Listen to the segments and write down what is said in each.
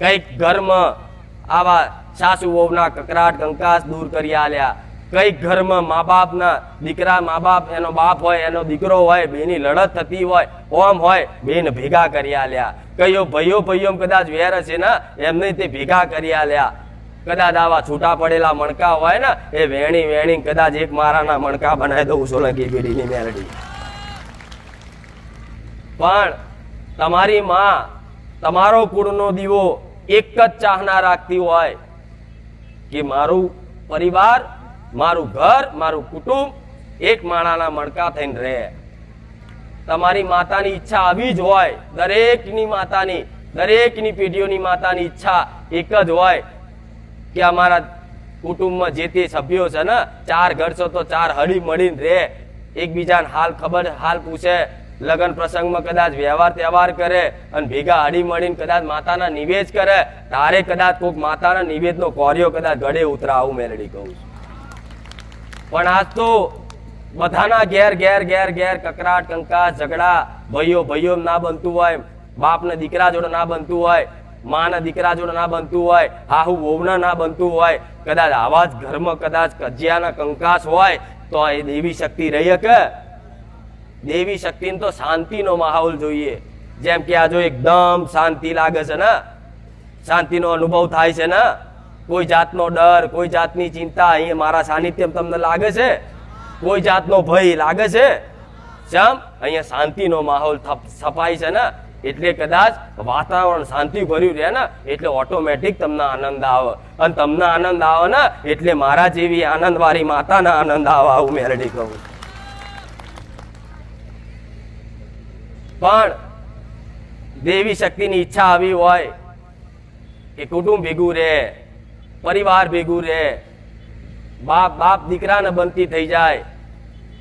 કંઈક ઘરમાં આવા સાસુ વહુના કકરાટ કંકાસ દૂર કરી આલ્યા. કંઈક ઘરમાં મા બાપના દીકરા મા બાપ એનો બાપ હોય, એનો દીકરો હોય, બેની લડત થતી હોય, ઓમ હોય, બેન ભેગા કરી આલ્યા. કયો ભાઈઓ ભાઈઓ કદાચ વેર છે ને એમને તે ભેગા કરી આલ્યા. કદાચ આવા છૂટા પડેલા મણકા હોય ને, એ વેણી વેણી કદાચ એક મારાના મણકા બનાવી દઉં સોલંકી પેઢીની મેલડી. પણ તમારી માં, તમારો કુળનો દીવો એક જ ચાહના રાખતી હોય કે મારું પરિવાર, મારું ઘર, મારું કુટુંબ એક માણાના મણકા થઈને રહે. તમારી માતાની ઈચ્છા આવી જ હોય, દરેકની માતાની, દરેકની પેઢીઓની માતાની ઈચ્છા એક જ હોય કે અમારા કુટુંબમાં જે તે સભ્યો છે ને, ચાર ઘર છો તો ચાર હળી મળીને રહે. એકબીજાને હાલ ખબર, હાલ પૂછે લગ્ન પ્રસંગમાં કદાચ વ્યવહાર તહેવાર કરે અને ભેગા હળી મળીને કદાચ માતાના નિવેદ કરે, તારે કદાચ કોઈક માતાના નિવેદનો કોર્યો, કદાચ ગળે ઉતરાવું મેલડી કહું છું. પણ આજ તો બધાના ઘેર ઘેર ઘેર ઘેર કકરાટ, કંકાસ, ઝઘડા ભાઈઓ ભાઈઓ ના બનતું હોય, બાપને દીકરા જોડે ના બનતું હોય, માના દીકરા જોડે ના બનતું હોય, હાહુ, વહુના ના બનતું હોય, કદાચ આવા જ ઘરમાં કદાચ કજિયાના કંકાસ હોય, તો એ દેવી શક્તિ રહી કે દેવી શક્તિને તો શાંતિનો માહોલ જોઈએ. જેમ કે આ જો એકદમ શાંતિ લાગે છે ને? શાંતિનો અનુભવ થાય છે ને? કોઈ જાતનો ડર, કોઈ જાતની ચિંતા, અહીંયા મારા સાનિધ્યમ તમને લાગે છે? કોઈ જાતનો ભય લાગે છે? જેમ અહીંયા શાંતિનો માહોલ સફાય છે ને? એટલે કદાચ વાતાવરણ શાંતિ ભર્યું રહે ને? એટલે ઓટોમેટિક તમને આનંદ આવે. અને તમને આનંદ આવે ને? એટલે મારા જેવી આનંદવાળી માતાના આનંદ આવે, આવું મેરડી કહું. પણ દેવી શક્તિની ઈચ્છા આવી હોય કે કુટુંબ ભેગું રહે, પરિવાર ભેગું રહે, બાપ બાપ દીકરાને બનતી થઈ જાય,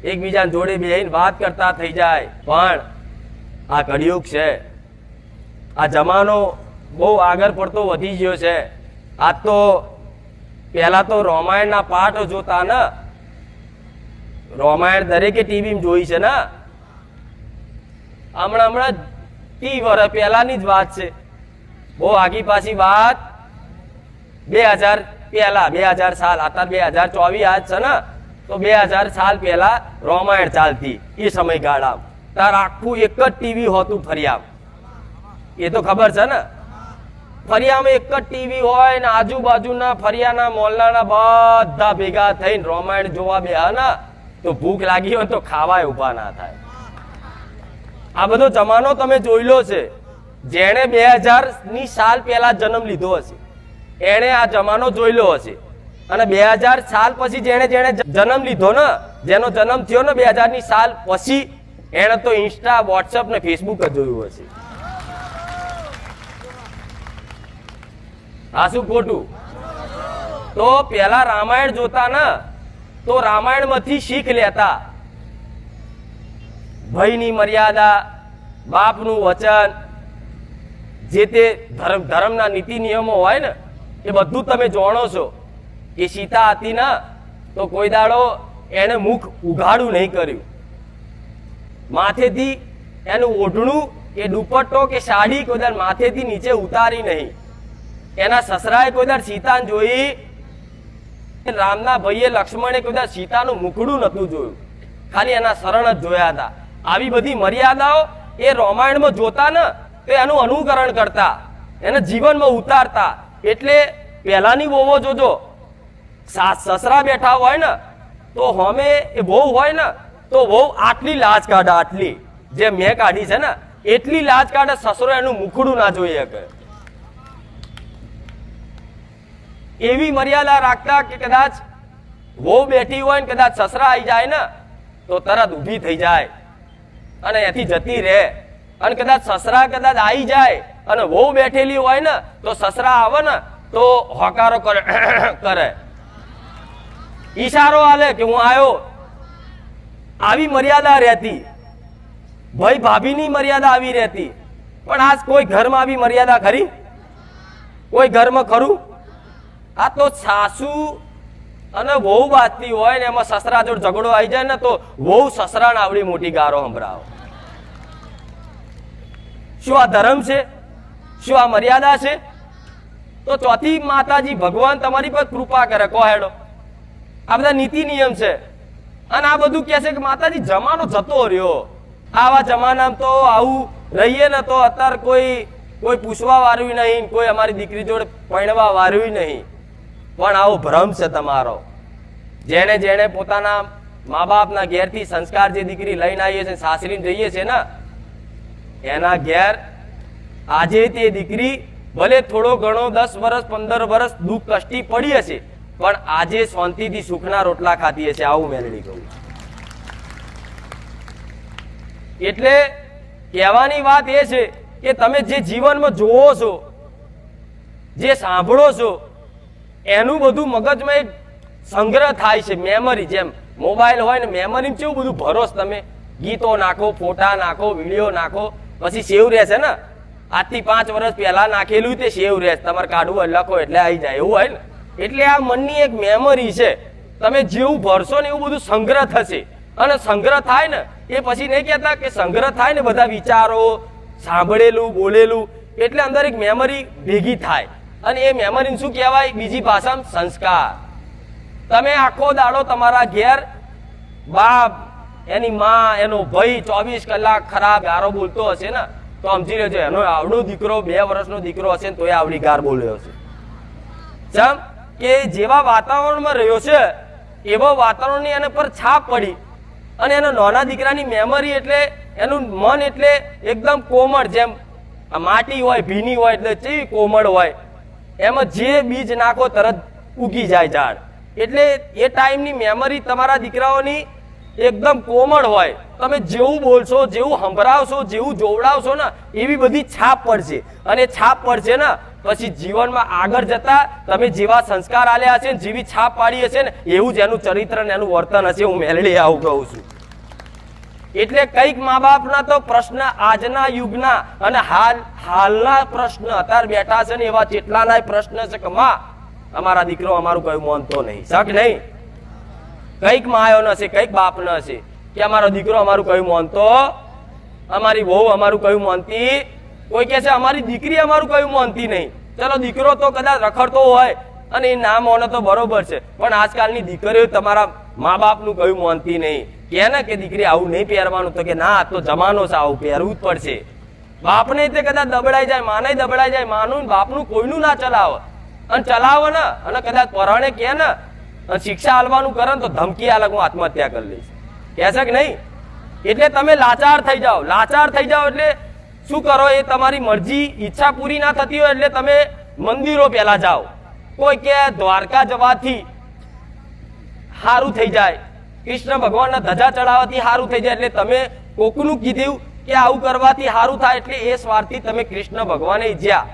એકબીજાને જોડે બેહીને વાત કરતા થઈ જાય, પણ આ કળિયુગ છે. આ જમાનો બહુ આગળ પડતો વધી ગયો છે. આ તો પહેલાં તો રામાયણના પાઠ જોતા ને, રામાયણ દરેકે ટીવીમાં જોઈ છે ને. હમણાં હમણાં તી વર્ષ પહેલાની જ વાત છે. બહુ આગી પાછી વાત. બે હજાર પહેલા, બે હજાર સાલ અત્યારે બે હજાર ચોવીસ આજ છે ને? તો બે હજાર સાલ પહેલા રામાયણ ચાલતી એ સમયગાળા તાર આખું એક જ ટીવી હોતું ફરિયામ. એ તો ખબર છે ને? ફરિયામાં એક જ ટીવી હોય ને આજુબાજુના ફરિયાના મોહલ્લાના બધા ભેગા થઈને રામાયણ જોવા બે ને, તો ભૂખ લાગી હોય તો ખાવાય ઊભા ના થાય. આ બધો જમાનો તમે જોયેલો છે. જેણે બે હજારની સાલ પહેલા જન્મ લીધો હશે. એણે આ જમાનો જોયેલો હશે. અને બે હજાર સાલ પછી જેણે જેણે જન્મ લીધો ને, જેનો જન્મ થયો ને બે હજારની સાલ પછી, એણે તો ઇન્સ્ટા વોટ્સઅપ ને ફેસબુક જ જોયું હશે. આ શું ખોટું? તો પેલા રામાયણ જોતા ને, તો રામાયણમાંથી શીખ લેતા. ભયની મર્યાદા, બાપનું વચન, જે તે ધર્મ ધર્મના નીતિ નિયમો હોય ને, એ બધું તમે જાણો છો. એ સીતા હતી ના, તો કોઈ દાડો એને મુખ ઉઘાડું નહીં કર્યું. માથેથી એનું ઓઢણું કે દુપટ્ટો કે સાડી કોઈ માથેથી નીચે ઉતારી નહીં. એના સસરાએ કોઈ દાડ સીતાને જોઈ રામના ભાઈએ લક્ષ્મણે કોઈ દાડ સીતાનું મુખડું નતું જોયું. ખાલી એના શરણ જ જોયા હતા. આવી બધી મર્યાદાઓ એ રામાયણમાં જોતા ને, તો એનું અનુકરણ કરતા, એને જીવનમાં ઉતારતા. એટલે પહેલાની વહુઓ જોજો, સાસ સસરા બેઠા હોય ને, તો હમે એ વહુ હોય ને, તો વહુ આટલી લાજ કાઢે આટલી. જે મેં કાઢી છે ને, એટલી લાજ કાઢે સસરો એનું મુખડું ના જોઈએ કે એવી મર્યાદા રાખતા કે કદાચ વહુ બેઠી હોય ને કદાચ સસરા આવી જાય ને, તો તરત ઊભી થઈ જાય. અને એથી જતી રહે. અને કદાચ સસરા કદાચ આવી જાય અને વહુ બેઠેલી હોય ને, તો સસરા આવે ને, તો હોકારો કરે કરે. ઈશારો આલે કે હું આવ્યો આવી મર્યાદા રહેતી. ભાઈ ભાભીની મર્યાદા આવી રહેતી. પણ આજ કોઈ ઘરમાં આવી મર્યાદા ખરી? કોઈ ઘરમાં ખરું? આ તો સાસુ અને વહુ બાજતી હોય ને, એમાં સસરા જોડે ઝઘડો આવી જાય ને, તો વહુ સસરાને આવડી મોટી ગારો સંભળાવો. શું આ ધર્મ છે? શું આ મર્યાદા છે? તો ચોથી માતાજી ભગવાન તમારી પર કૃપા કરે, કહો આ બધા નીતિ નિયમ છે. અને આ બધું કહે છે કે માતાજી, જમાનો જતો રહ્યો. આવા જમાનામાં તો આવું રહીએ ને તો અત્યારે કોઈ કોઈ પૂછવા વાળું નહીં કોઈ અમારી દીકરી જોડે પરણવા વાળું નહીં. પણ આવો ભ્રમ છે તમારો. જેણે જેણે પોતાના મા બાપના ઘેરથી સંસ્કાર જે દીકરી લઈને આવીએ છીએ સાસરીને જઈએ છીએ ને એના ઘેર આજે તે દીકરી ભલે થોડો ઘણો દસ વર્ષ પંદર વર્ષ દુઃખ કષ્ટી પડી હશે, પણ આજે શાંતિથી સુખના રોટલા ખાતી હશે, આવું મેલડી કહું એટલે કહેવાની વાત એ છે કે તમે જે જીવનમાં જોવો છો, જે સાંભળો છો, એનું બધું મગજમાં એક સંગ્રહ થાય છે મેમરી જેમ. મોબાઈલ હોય ને મેમરી કેવું બધું ભરોસ તમે. ગીતો નાખો, ફોટા નાખો, વીડિયો નાખો પછી સેવ રહેશે ને? આજથી પાંચ વર્ષ પહેલા નાખેલું તે સેવ રહેશે તમારે કાઢવું લખો એટલે આવી જાય. એવું હોય ને? એટલે આ મનની એક મેમરી છે. તમે જેવું ભરશો ને એવું બધું સંગ્રહ થશે. અને સંગ્રહ થાય ને, એ પછી નહીં કહેતા કે સંગ્રહ થાય ને બધા વિચારો, સાંભળેલું, બોલેલું, એટલે અંદર એક મેમરી ભેગી થાય. અને એ મેમરીને શું કહેવાય? બીજી ભાષામાં સંસ્કાર. તમે આખો દાડો તમારા ઘેર બાપ એની માં એનો ભાઈ ચોવીસ કલાક ખરાબ ગારો બોલતો હશે ને, તો સમજી લેજો, એનો આવડો દીકરો બે વર્ષનો દીકરો હશે ને, તોય આવડી ગાર બોલ્યો હશે. જેમ કે જેવા વાતાવરણમાં રહ્યો છે, એવો વાતાવરણની એને પર છાપ પડી અને એનો નાના દીકરાની મેમરી એટલે એનું મન એટલે એકદમ કોમળ, જેમ આ માટી હોય, ભીની હોય એટલે કેવી કોમળ હોય, એમાં જે બીજ નાખો તરત ઉગી જાય ઝાડ. એટલે એ ટાઈમની મેમરી તમારા દીકરાઓની એકદમ કોમળ હોય. તમે જેવું બોલશો, જેવું સંભળાવશો, જેવું જોવડાવશો ને, એવી બધી છાપ પડશે. અને છાપ પડશે ને, પછી જીવનમાં આગળ જતા તમે જેવા સંસ્કાર આલ્યા હશે ને, જેવી છાપ પાડી હશે ને, એવું જ એનું ચરિત્ર ને એનું વર્તન હશે હું મેલડી આવું કહું છું. એટલે કંઈક મા બાપના તો પ્રશ્ન આજના યુગના અને હાલ, હાલના પ્રશ્ન અત્યારે બેઠા છે ને એવા કેટલાના પ્રશ્ન છે કે, માં, અમારા દીકરો અમારું કયું માનતો નહીં. શક નહીં? કંઈક માયો ન હશે કંઈક બાપ ન હશે કે અમારો દીકરો અમારું કયું માનતો? અમારી વહુ અમારું કયું માનતી? કોઈ કહે છે, અમારી દીકરી અમારું કયું માનતી નહીં? ચલો, દીકરો તો કદાચ રખડતો હોય અને એ ના માને તો બરોબર છે. પણ આજકાલની દીકરીઓ તમારા મા બાપનું કયું માનતી નહીં? કે ને કે દીકરી આવું નહીં પહેરવાનું તો કે ના, આ તો જમાનો છે, આવું પહેરવું જ પડશે. બાપને તે કદાચ દબડાઈ જાય, માને દબડાઈ જાય, માનું બાપનું કોઈનું ના ચલાવે. અને ચલાવો ને, અને કદાચ પરાણે કે ને શિક્ષા હાલવાનું કરે તો ધમકી આલક હું આત્મહત્યા કરી લઈશ. કહેશે કે નહીં? એટલે તમે લાચાર થઈ જાઓ. લાચાર થઈ જાઓ એટલે શું કરો? એ તમારી મરજી, ઈચ્છા પૂરી ના થતી હોય એટલે તમે મંદિરો પહેલા જાઓ. કોઈ કે દ્વારકા જવાથી સારું થઈ જાય. કૃષ્ણ ભગવાનના ધજા ચડાવવાથી સારું થઈ જાય એટલે તમે કોકનું કીધું કે આવું કરવાથી સારું થાય એટલે એ સ્વાર્થી તમે કૃષ્ણ ભગવાને જ્યાં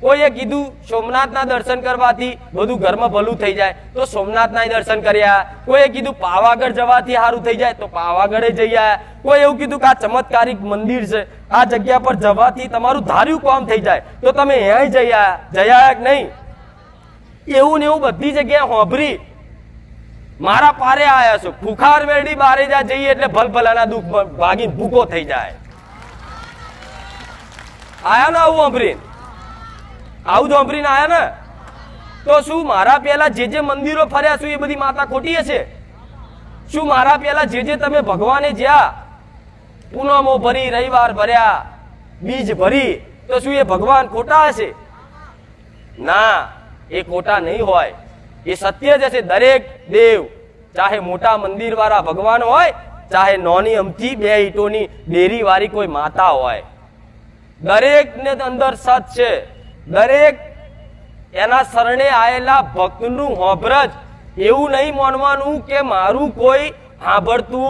કોઈએ કીધું, સોમનાથના દર્શન કરવાથી બધું ઘરમાં ભલું થઈ જાય. તો સોમનાથના દર્શન કર્યા. કોઈએ કીધું, પાવાગઢ જવાથી સારું થઈ જાય. તો પાવાગઢે જઈ આયા. કોઈ એવું કીધું કે આ ચમત્કારિક મંદિર છે. આ જગ્યા પર જવાથી તમારું ધાર્યું કામ થઈ જાય. તો તમે અહીંયા જઈ આવ્યા જઈ આયા કે નહીં? એવું ને એવું બધી જગ્યાએ હોભરી. મારા પારે આવ્યા છો. ફુખાર મેરડી બારે જા જઈએ એટલે ભલભલાના દુઃખ ભાગીને ભૂકો થઈ જાય. આયા ના આવું હોભરીને? આવું હોભરીને આયા ને? તો શું મારા પેલા જે જે મંદિરો ફર્યા છું એ બધી માતા ખોટી હશે શું મારા પેલા જે જે તમે ભગવાને જ્યાં પૂનમો ભરી, રવિવાર ભર્યા, બીજ ભરી, તો શું એ ભગવાન ખોટા હશે? ના, એ ખોટા નહીં હોય. એ સત્ય જ હશે દરેક દેવ. ચાહે મોટા મંદિર વાળા ભગવાન હોય, ચાહે નોની અમથી બે ઈંટોની ડેરી વાળી કોઈ માતા હોય. દરેક ને અંદર સત છે. દરેક એના શરણે આવેલા ભક્તનું હોભરજ એવું નહીં માનવાનું કે મારું કોઈ સાંભળતું